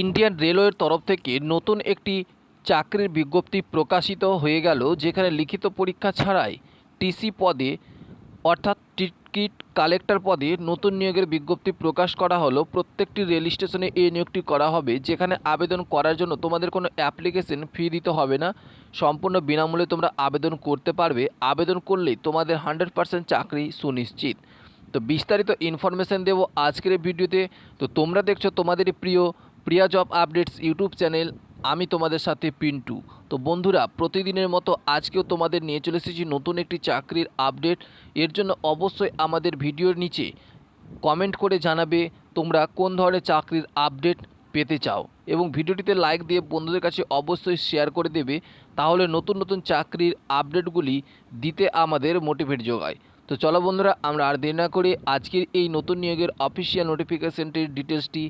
Indian রেলওয়ের তরফ থেকে নতুন একটি চাকরির বিজ্ঞপ্তি প্রকাশিত হয়ে গেল, যেখানে লিখিত পরীক্ষা ছাড়াই টিসি পদে, অর্থাৎ টিকিট কালেক্টর পদে নতুন নিয়োগের বিজ্ঞপ্তি প্রকাশ করা হলো। প্রত্যেকটি রেল স্টেশনে এই নিয়োগটি করা হবে, যেখানে আবেদন করার জন্য তোমাদের কোনো অ্যাপ্লিকেশন ফি দিতে হবে না। সম্পূর্ণ বিনামূল্যে তোমরা আবেদন করতে পারবে। আবেদন করলেই তোমাদের হান্ড্রেড পার্সেন্ট চাকরি সুনিশ্চিত। তো বিস্তারিত ইনফরমেশন দেবো আজকের ভিডিওতে। তো তোমরা দেখছ তোমাদের প্রিয় Priya job updates YouTube channel, আমি তোমাদের সাথে পিন্টু। তো বন্ধুরা, প্রতিদিনের মতো আজকেও তোমাদের নিয়ে চলে এসেছি নতুন একটি চাকরির আপডেট। এর জন্য অবশ্যই আমাদের ভিডিওর নিচে কমেন্ট করে জানাবে তোমরা কোন ধরনের চাকরির আপডেট পেতে চাও। এবং ভিডিওটিতে লাইক দিয়ে বন্ধুদের কাছে অবশ্যই শেয়ার করে দেবে। তাহলে নতুন নতুন চাকরির আপডেটগুলি দিতে আমাদের মোটিভেট যোগায়। তো চলো বন্ধুরা, আমরা আর দেরি না করে আজকের এই নতুন নিয়োগের অফিসিয়াল নোটিফিকেশানটির ডিটেলসটি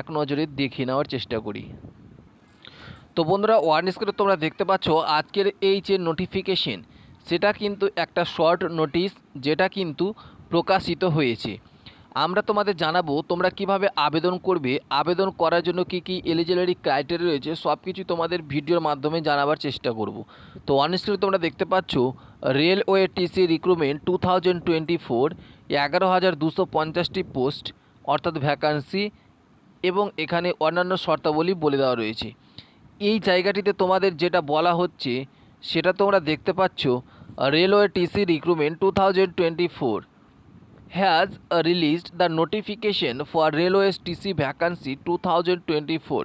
এক নজরে দেখে নেওয়ার চেষ্টা করি। তো বন্ধুরা ওয়ার্ন স্ক্রিনে তোমরা দেখতে পাচ্ছ, আজকের এই যে নোটিফিকেশান সেটা কিন্তু একটা শর্ট নোটিশ যেটা কিন্তু প্রকাশিত হয়েছে। আমরা তোমাদের জানাব তোমরা কীভাবে আবেদন করবে, আবেদন করার জন্য কি কি এলিজিবিলিটি ক্রাইটেরিয়া রয়েছে সব কিছু তোমাদের ভিডিওর মাধ্যমে জানাবার চেষ্টা করব। তো ওয়ান তোমরা দেখতে পাচ্ছ railway TC recruitment two thousand twenty four এগারো হাজার দুশো পঞ্চাশটি পোস্ট অর্থাৎ ভ্যাকান্সি এবং এখানে অন্যান্য শর্তাবলী বলে দেওয়া রয়েছে। এই জায়গাটিতে তোমাদের যেটা বলা হচ্ছে, সেটা তোমরা দেখতে পাচ্ছ railway TC recruitment two thousand twenty four the notification for railways TC vacancy two thousand twenty four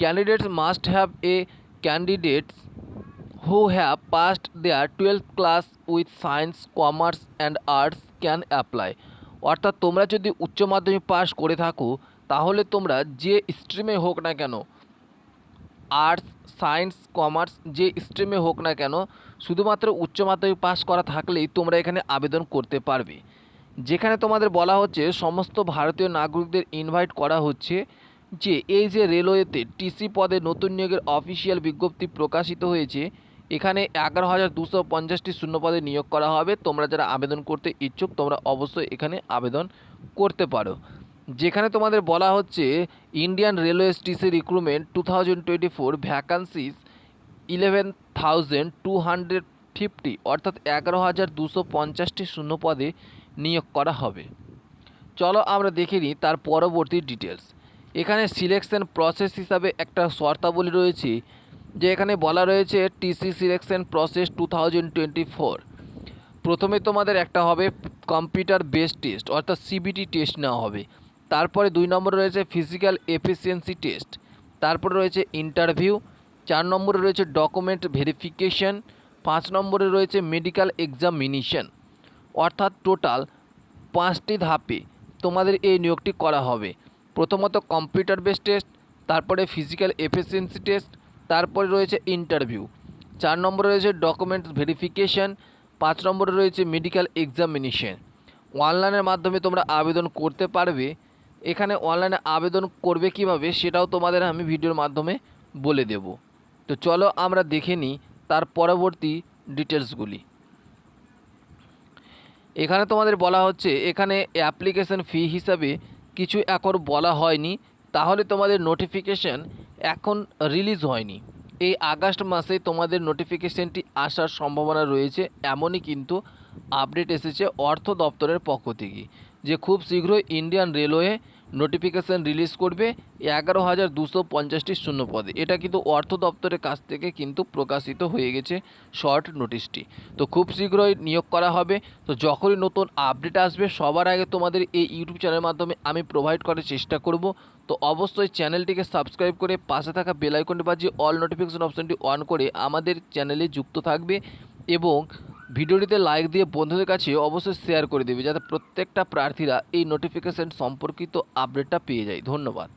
candidates must have a candidates who have passed their 12th class with science commerce and arts can apply অর্থাৎ তোমরা যদি উচ্চ মাধ্যমিক pass করে থাকো, তাহলে তোমরা যে স্ট্রিমে হোক না কেন আর্টস সায়েন্স কমার্স যে স্ট্রিমে হোক না কেন, শুধুমাত্র উচ্চ মাধ্যমিক পাস করা থাকলেই তোমরা এখানে আবেদন করতে পারবে। যেখানে তোমাদের বলা হচ্ছে সমস্ত ভারতীয় নাগরিকদের ইনভাইট করা হচ্ছে যে এই যে রেলওয়েতে টিসি পদে নতুন নিয়োগের অফিসিয়াল বিজ্ঞপ্তি প্রকাশিত হয়েছে, এখানে এগারো হাজার দুশো পঞ্চাশটি শূন্য পদে নিয়োগ করা হবে। তোমরা যারা আবেদন করতে ইচ্ছুক, তোমরা অবশ্যই এখানে আবেদন করতে পারো। যেখানে তোমাদের বলা হচ্ছে Indian railway TC recruitment two thousand twenty four vacancies eleven thousand two hundred fifty অর্থাৎ এগারো হাজার দুশো পঞ্চাশটি শূন্য পদে নিয়োগ করা হবে। চলো আমরা দেখে নিই তার পরবর্তী ডিটেলস এখানে সিলেকশন প্রসেস হিসাবে একটা শর্তাবলী রয়েছে, যে এখানে বলা রয়েছে TC selection process two thousand twenty four প্রথমে তোমাদের একটা হবে কম্পিউটার বেসড টেস্ট অর্থাৎ সিবিটি টেস্ট নেওয়া হবে। তারপরে দুই নম্বরে রয়েছে ফিজিক্যাল এফিসিয়েন্সি টেস্ট তারপরে রয়েছে ইন্টারভিউ চার নম্বরে রয়েছে ডকুমেন্ট ভেরিফিকেশন পাঁচ নম্বরে রয়েছে মেডিকেল এক্সামিনেশন অর্থাৎ টোটাল পাঁচটি ধাপে তোমাদের এই নিয়োগটি করা হবে। প্রথমত কম্পিউটার বেস টেস্ট তারপরে ফিজিক্যাল এফিসিয়েন্সি টেস্ট তারপরে রয়েছে ইন্টারভিউ চার নম্বরে রয়েছে ডকুমেন্টস ভেরিফিকেশন পাঁচ নম্বরে রয়েছে মেডিকেল এক্সামিনেশন অনলাইনের মাধ্যমে তোমরা আবেদন করতে পারবে। এখানে অনলাইনে আবেদন করবে কীভাবে সেটাও তোমাদের আমি ভিডিওর মাধ্যমে বলে দেব। তো চলো আমরা দেখে নিই তার পরবর্তী ডিটেলসগুলি এখানে তোমাদের বলা হচ্ছে, এখানে অ্যাপ্লিকেশন ফি হিসাবে কিছু এখন বলা হয়নি, তাহলে তোমাদের নোটিফিকেশান এখন রিলিজ হয়নি। এই আগস্ট মাসে তোমাদের নোটিফিকেশানটি আসার সম্ভাবনা রয়েছে, এমনই কিন্তু আপডেট এসেছে অর্থ দপ্তরের পক্ষ থেকে, যে খুব শীঘ্রই ইন্ডিয়ান রেলওয়ে নোটিফিকেশান রিলিজ করবে এগারো হাজার দুশো পঞ্চাশটি শূন্য পদে এটা কিন্তু অর্থ দপ্তরের কাছ থেকে কিন্তু প্রকাশিত হয়ে গেছে শর্ট নোটিশটি তো খুব শীঘ্রই নিয়োগ করা হবে। তো যখনই নতুন আপডেট আসবে, সবার আগে তোমাদের এই ইউটিউব চ্যানেলের মাধ্যমে আমি প্রোভাইড করার চেষ্টা করব। তো অবশ্যই চ্যানেলটিকে সাবস্ক্রাইব করে পাশে থাকা বেল আইকনটি বাজিয়ে অল নোটিফিকেশন অপশনটি অন করে আমাদের চ্যানেলে যুক্ত থাকবে এবং ভিডিওটিতে লাইক দিয়ে বন্ধুদের কাছে অবশ্যই শেয়ার করে দেবে, যাতে প্রত্যেকটা প্রার্থীরা এই নোটিফিকেশান সম্পর্কিত আপডেটটা পেয়ে যায়। ধন্যবাদ।